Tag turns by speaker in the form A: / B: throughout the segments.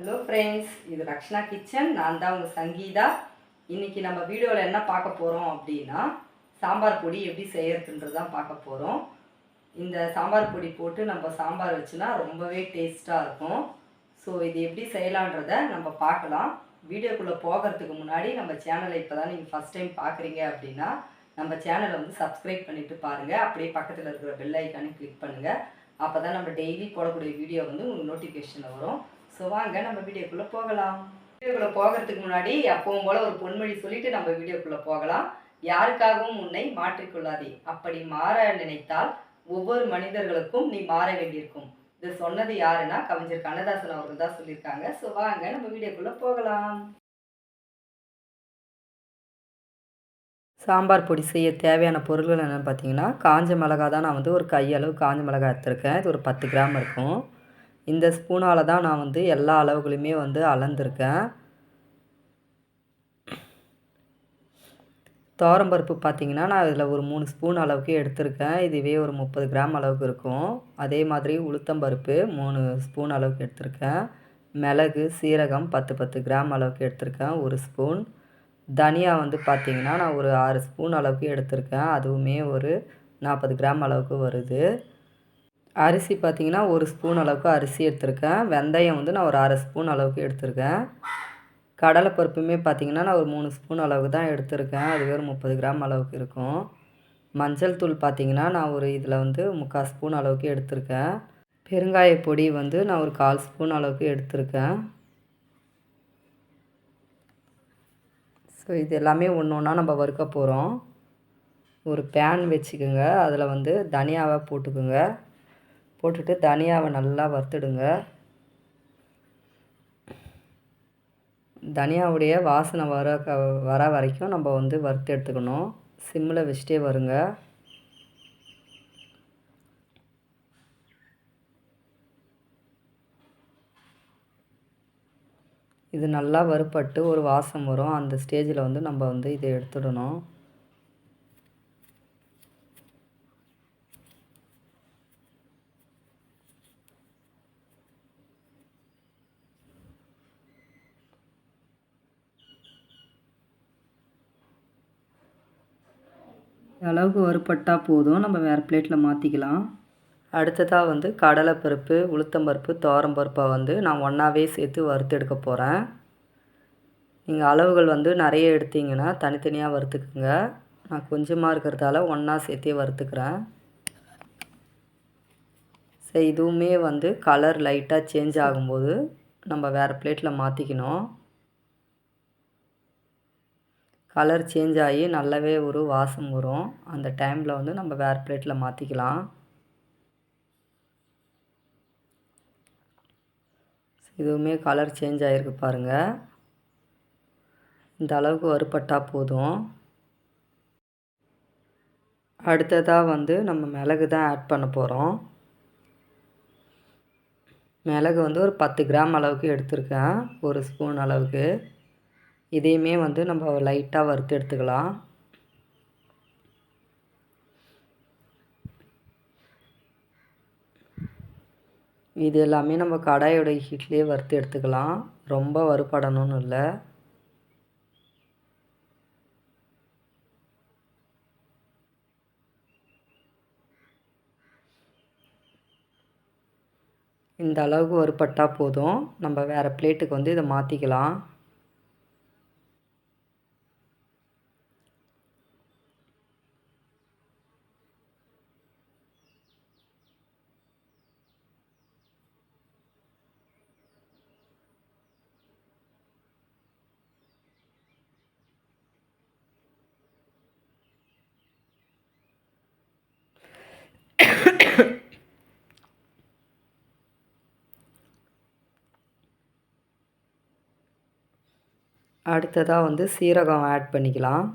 A: Hello friends இது Rakshana kitchen. நான் தான் உங்கள் சங்கீதா. இன்றைக்கி நம்ம வீடியோவில் என்ன பார்க்க போகிறோம் அப்படின்னா சாம்பார் பொடி எப்படி செய்யறதுன்றது தான் பார்க்க போகிறோம் இந்த சாம்பார் பொடி போட்டு நம்ம சாம்பார் வச்சுனா ரொம்பவே டேஸ்ட்டாக இருக்கும். ஸோ இது எப்படி செய்யலான்றதை நம்ம பார்க்கலாம். வீடியோக்குள்ளே போகிறதுக்கு முன்னாடி நம்ம சேனலை இப்போ தான் நீங்கள் ஃபஸ்ட் டைம் பார்க்குறீங்க அப்படின்னா நம்ம சேனலை வந்து சப்ஸ்கிரைப் பண்ணிவிட்டு பாருங்கள் அப்படியே பக்கத்தில் இருக்கிற பெல் ஐக்கானே கிளிக் பண்ணுங்கள் அப்போ தான் நம்ம டெய்லி போடக்கூடிய வீடியோ வந்து உங்களுக்கு நோட்டிஃபிகேஷனில் வரும். ஸோ வாங்க நம்ம வீடியோக்குள்ளே போகலாம். வீடியோக்குள்ளே போகிறதுக்கு முன்னாடி அப்பவும் போல் ஒரு பொன்மொழி சொல்லிட்டு நம்ம வீடியோக்குள்ளே போகலாம். யாருக்காகவும் உன்னை மாற்றிக்கொள்ளாதே அப்படி மாற நினைத்தால் ஒவ்வொரு மனிதர்களுக்கும் நீ மாற வேண்டியிருக்கும். இது சொன்னது யாருன்னா கவிஞர் கண்ணதாசன் அவர்கள் தான் சொல்லியிருக்காங்க. ஸோ வாங்க நம்ம வீடியோக்குள்ளே போகலாம். சாம்பார் பொடி செய்ய தேவையான பொருள்கள் என்னென்னு பார்த்தீங்கன்னா காஞ்ச மிளகா தான் நான் வந்து ஒரு கையளவு காஞ்ச மிளகா எடுத்திருக்கேன். இது ஒரு பத்து கிராம் இருக்கும். இந்த ஸ்பூனால் தான் நான் வந்து எல்லா அளவுகளையுமே வந்து அளந்திருக்கேன். துவரம்பருப்பு பார்த்தீங்கன்னா நான் இதில் ஒரு மூணு ஸ்பூன் அளவுக்கு எடுத்திருக்கேன். இதுவே ஒரு முப்பது கிராம் அளவுக்கு இருக்கும். அதே மாதிரி உளுத்தம்பருப்பு மூணு ஸ்பூன் அளவுக்கு எடுத்திருக்கேன். மிளகு சீரகம் பத்து பத்து கிராம் அளவுக்கு எடுத்திருக்கேன். ஒரு ஸ்பூன். தனியா வந்து பார்த்திங்கன்னா நான் ஒரு ஆறு ஸ்பூன் அளவுக்கு எடுத்திருக்கேன். அதுவுமே ஒரு நாற்பது கிராம் அளவுக்கு வருது. அரிசி பார்த்திங்கன்னா ஒரு ஸ்பூன் அளவுக்கு அரிசி எடுத்திருக்கேன். வெந்தயம் வந்து நான் ஒரு அரை ஸ்பூன் அளவுக்கு எடுத்திருக்கேன். கடலைப்பருப்புமே பார்த்திங்கன்னா நான் ஒரு மூணு ஸ்பூன் அளவுக்கு தான் எடுத்திருக்கேன். அதுவே ஒரு முப்பது கிராம் அளவுக்கு இருக்கும். மஞ்சள் தூள் பார்த்திங்கன்னா நான் ஒரு இதில் வந்து முக்கால் ஸ்பூன் அளவுக்கு எடுத்திருக்கேன். பெருங்காய பொடி வந்து நான் ஒரு கால் ஸ்பூன் அளவுக்கு எடுத்திருக்கேன். ஸோ இது எல்லாமே ஒன்று ஒன்றா நம்ம வறுக்க போகிறோம் ஒரு பேன் வச்சுக்கோங்க. அதில் வந்து தனியாவை போட்டுக்கோங்க. போட்டுட்டு தனியாவை நல்லா வறுத்துடுங்க. தனியாவுடைய வாசனை வர க வர வரைக்கும் நம்ம வந்து வறுத்து எடுத்துக்கணும். சிம்மில் வச்சுட்டே வருங்க. இது நல்லா வறுப்பட்டு ஒரு வாசம் வரும். அந்த ஸ்டேஜில் வந்து நம்ம வந்து இதை எடுத்துடணும். அளவுக்கு வறுப்பட்டால் போதும். நம்ம வேறு பிளேட்டில் மாற்றிக்கலாம் அடுத்ததாக வந்து கடலைப்பருப்பு உளுத்தம்பருப்பு துவரம்பருப்பை வந்து நான் ஒன்றாவே சேர்த்து வறுத்து எடுக்க போகிறேன் நீங்கள் அளவுகள் வந்து நிறைய எடுத்தீங்கன்னா தனித்தனியாக வறுத்துக்குங்க. நான் கொஞ்சமாக இருக்கிறதால ஒன்றா சேர்த்தே வறுத்துக்கிறேன். சரி இதுவுமே வந்து கலர் லைட்டாக சேஞ்ச் ஆகும்போது நம்ம வேறு பிளேட்டில் மாற்றிக்கணும் கலர் சேஞ்ச் ஆகி நல்லாவே ஒரு வாசம் வரும். அந்த டைமில் வந்து நம்ம வேறு பிளேட்டில் மாற்றிக்கலாம் இதுவுமே கலர் சேஞ்ச் ஆகிருக்கு பாருங்கள் இந்த அளவுக்கு வறுப்பட்டால் போதும். அடுத்ததாக வந்து நம்ம மிளகு தான் ஆட் பண்ண போகிறோம் மிளகு வந்து ஒரு பத்து கிராம் அளவுக்கு எடுத்திருக்கேன். ஒரு ஸ்பூன் அளவுக்கு. இதையுமே வந்து நம்ம லைட்டாக வறுத்து எடுத்துக்கலாம். இது எல்லாமே நம்ம கடாயோட ஹீட்லேயே வறுத்து எடுத்துக்கலாம். ரொம்ப வறுபடணும்னு இல்லை. இந்த அளவுக்கு வறுபட்டால் போதும். நம்ம வேறு பிளேட்டுக்கு வந்து இதை மாற்றிக்கலாம் அடுத்ததாக வந்து சீரகம் ஆட் பண்ணிக்கலாம்.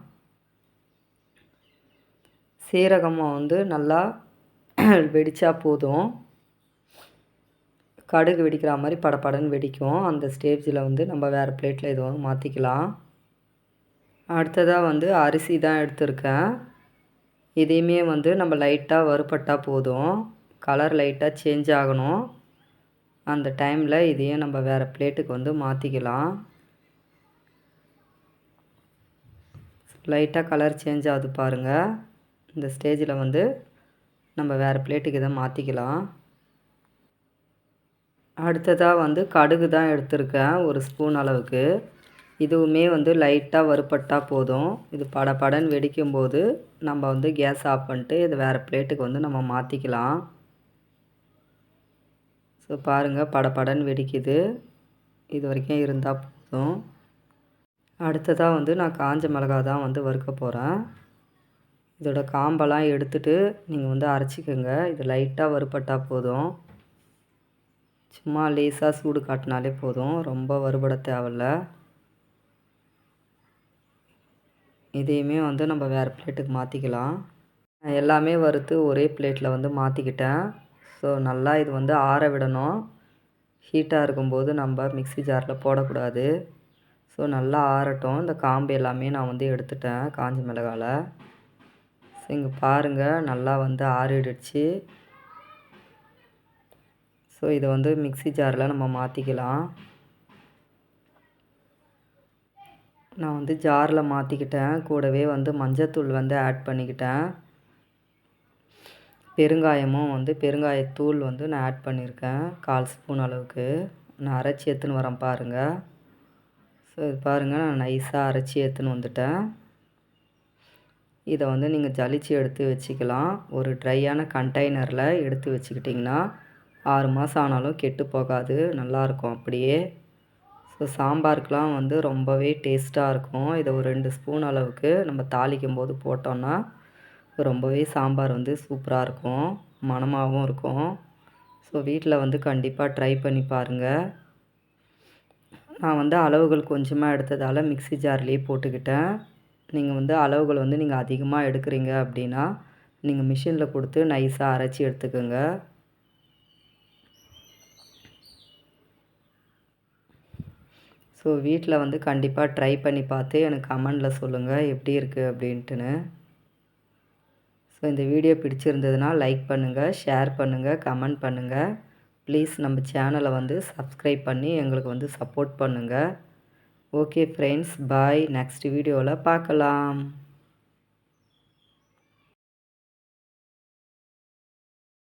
A: சீரகம் வந்து நல்லா வெடித்தா போதும். கடுகு வெடிக்கிற மாதிரி படப்படன்னு வெடிக்கும். அந்த ஸ்டேஜில் வந்து நம்ம வேறு பிளேட்டில் எதுவும் மாற்றிக்கலாம் அடுத்ததாக வந்து அரிசி தான் எடுத்திருக்கேன். இதையுமே வந்து நம்ம லைட்டாக வறுப்பட்டால் போதும். கலர் லைட்டாக சேஞ்ச் ஆகணும். அந்த டைமில் இதையும் நம்ம வேறு பிளேட்டுக்கு வந்து மாற்றிக்கலாம் லைட்டாக கலர் சேஞ்ச் ஆகுது பாருங்கள் இந்த ஸ்டேஜில் வந்து நம்ம வேறு பிளேட்டுக்கு இதை மாற்றிக்கலாம் அடுத்ததாக வந்து கடுகு தான் எடுத்திருக்கேன் ஒரு ஸ்பூன் அளவுக்கு. இதுவுமே வந்து லைட்டாக வறுப்பட்டால் போதும். இது பட படன்னு வெடிக்கும்போது நம்ம வந்து கேஸ் ஆஃப் பண்ணிட்டு இது வேறு பிளேட்டுக்கு வந்து நம்ம மாற்றிக்கலாம் ஸோ பாருங்கள் பட படன்னு வெடிக்குது. இது வரைக்கும் இருந்தால் போதும். அடுத்ததாக வந்து நான் காஞ்ச மிளகா தான் வந்து வறுக்க போகிறேன் இதோட காம்பெல்லாம் எடுத்துட்டு நீங்கள் வந்து அரைச்சிக்கோங்க. இது லைட்டாக வறுபட்டால் போதும். சும்மா லேசாக சூடு காட்டினாலே போதும். ரொம்ப வறுபட தேவையில்ல. இதையுமே வந்து நம்ம வேறு பிளேட்டுக்கு மாற்றிக்கலாம் எல்லாமே வறுத்து ஒரே பிளேட்டில் வந்து மாற்றிக்கிட்டேன் ஸோ நல்லா இது வந்து ஆற விடணும். ஹீட்டாக இருக்கும்போது நம்ம மிக்சி ஜாரில் போடக்கூடாது. ஸோ நல்லா ஆறட்டும். இந்த காம்பு எல்லாமே நான் வந்து எடுத்துட்டேன் காஞ்ச மிளகால. ஸோ இங்கே பாருங்கள் நல்லா வந்து ஆறிடுச்சு. ஸோ இதை வந்து மிக்ஸி ஜாரில் நம்ம மாற்றிக்கலாம் நான் வந்து ஜாரில் மாற்றிக்கிட்டேன் கூடவே வந்து மஞ்சத்தூள் வந்து ஆட் பண்ணிக்கிட்டேன். பெருங்காயமும் வந்து பெருங்காயத்தூள் வந்து நான் ஆட் பண்ணியிருக்கேன் கால் ஸ்பூன் அளவுக்கு. நான் அரைச்சி எடுத்துன்னு வரேன் பாருங்கள் ஸோ இது பாருங்கள் நான் நைஸாக அரைச்சி எடுத்துன்னு வந்துட்டேன். இதை வந்து நீங்கள் ஜலிச்சு எடுத்து வச்சுக்கலாம். ஒரு ட்ரையான கண்டெய்னரில் எடுத்து வச்சுக்கிட்டிங்கன்னா ஆறு மாதம் ஆனாலும் கெட்டு போகாது. நல்லாயிருக்கும் அப்படியே. ஸோ சாம்பாருக்கெலாம் வந்து ரொம்பவே டேஸ்ட்டாக இருக்கும். இதை ஒரு ரெண்டு ஸ்பூன் அளவுக்கு நம்ம தாளிக்கும் போது போட்டோன்னா ரொம்பவே சாம்பார் வந்து சூப்பராக இருக்கும். மணமாகவும் இருக்கும். ஸோ வீட்டில் வந்து கண்டிப்பாக ட்ரை பண்ணி பாருங்கள் நான் வந்து அளவுகள் கொஞ்சமாக எடுத்ததால் மிக்ஸி ஜார்லேயே போட்டுக்கிட்டேன். நீங்கள் வந்து அளவுகள் வந்து நீங்கள் அதிகமாக எடுக்கிறீங்க அப்படின்னா நீங்கள் மிஷினில் கொடுத்து நைஸாக அரைச்சி எடுத்துக்கோங்க. ஸோ வீட்டில் வந்து கண்டிப்பாக ட்ரை பண்ணி பார்த்து எனக்கு கமெண்டில் சொல்லுங்கள் எப்படி இருக்குது அப்படின்ட்டுன்னு. ஸோ இந்த வீடியோ பிடிச்சிருந்ததுன்னா லைக் பண்ணுங்கள் ஷேர் பண்ணுங்கள் கமெண்ட் பண்ணுங்கள் ப்ளீஸ் நம்ம சேனலை வந்து சப்ஸ்கிரைப் பண்ணி எங்களுக்கு வந்து சப்போர்ட் பண்ணுங்கள் ஓகே ஃப்ரெண்ட்ஸ் பாய் நெக்ஸ்ட் வீடியோவில் பார்க்கலாம்.